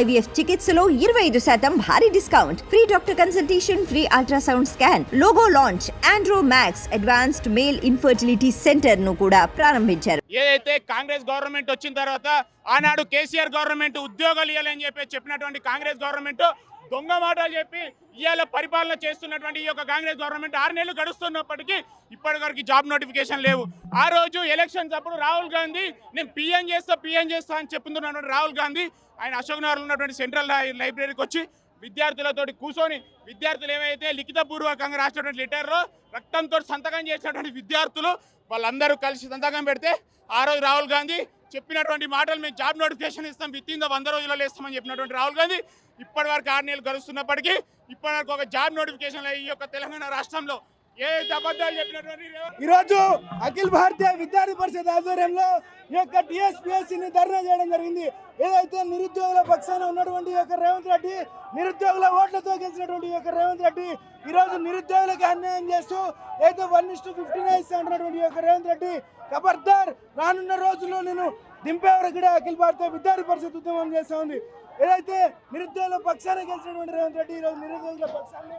IVF చికిత్సలో ఇరవై ఐదు శాతం భారీ discount. Free doctor consultation free ultrasound scan logo launch Andro Max advanced male infertility సెంటర్ను కూడా ప్రారంభించారు. ఏదైతే కాంగ్రెస్ గవర్నమెంట్ వచ్చిన తర్వాత ఆనాడు కేసీఆర్ గవర్నమెంట్ ఉద్యోగాలు ఇవ్వాలని చెప్పి చెప్పినటువంటి కాంగ్రెస్ గవర్నమెంట్ దొంగ మాటలు చెప్పి ఇవాళ పరిపాలన చేస్తున్నటువంటి ఈ యొక్క కాంగ్రెస్ గవర్నమెంట్ ఆరు నెలలు గడుస్తున్నప్పటికీ ఇప్పటి వరకు జాబ్ నోటిఫికేషన్ లేవు. ఆ రోజు ఎలక్షన్స్ అప్పుడు రాహుల్ గాంధీ నేను పిఎం చేస్తా పిఎం చేస్తా అని చెప్తున్నటువంటి రాహుల్ గాంధీ ఆయన అశోక్ నగర్లో ఉన్నటువంటి సెంట్రల్ లై- లైబ్రరీకి వచ్చి విద్యార్థులతోటి కూర్చొని విద్యార్థులు ఏమైతే లిఖితపూర్వకంగా రాసినటువంటి లెటర్లో రక్తంతో సంతకం చేసినటువంటి విద్యార్థులు వాళ్ళందరూ కలిసి సంతకం పెడితే ఆ రోజు రాహుల్ గాంధీ చెప్పినటువంటి మాటలు మేము జాబ్ నోటిఫికేషన్ ఇస్తాం. విత్ ఇన్ ద వంద రోజులలో ఇస్తామని చెప్పినటువంటి రాహుల్ గాంధీ ఇప్పటి వరకు ఆరు నెలలు గడుస్తున్నప్పటికీ ఇప్పటివరకు ఒక జాబ్ నోటిఫికేషన్ ఈ యొక్క తెలంగాణ రాష్ట్రంలో ఏ ఈరోజు అఖిల భారతీయ విద్యార్థి పరిషత్ ఆధ్వర్యంలో ఈ యొక్క టీఎస్పీఎస్సీని ధర్నా చేయడం జరిగింది. ఏదైతే నిరుద్యోగుల పక్షాన ఉన్నటువంటి ఈ యొక్క రేవంత్ రెడ్డి నిరుద్యోగుల ఓట్లతో గెలిచినటువంటి ఈ యొక్క రేవంత్ రెడ్డి ఈరోజు నిరుద్యోగులకు అన్యాయం చేస్తూ ఏదో one is to fifty nine అంటున్నటువంటి ఈ యొక్క రేవంత్ రెడ్డి ఖబర్దార్ రానున్న రోజుల్లో నేను దింపే వరకు కూడా అఖిల భారతీయ విద్యార్థి పరిషత్ ఉద్యమం చేస్తా ఉంది. ఏదైతే నిరుద్యోగుల పక్షాన గెలిచినటువంటి రేవంత్ రెడ్డి ఈరోజు నిరుద్యోగుల పక్షాన్ని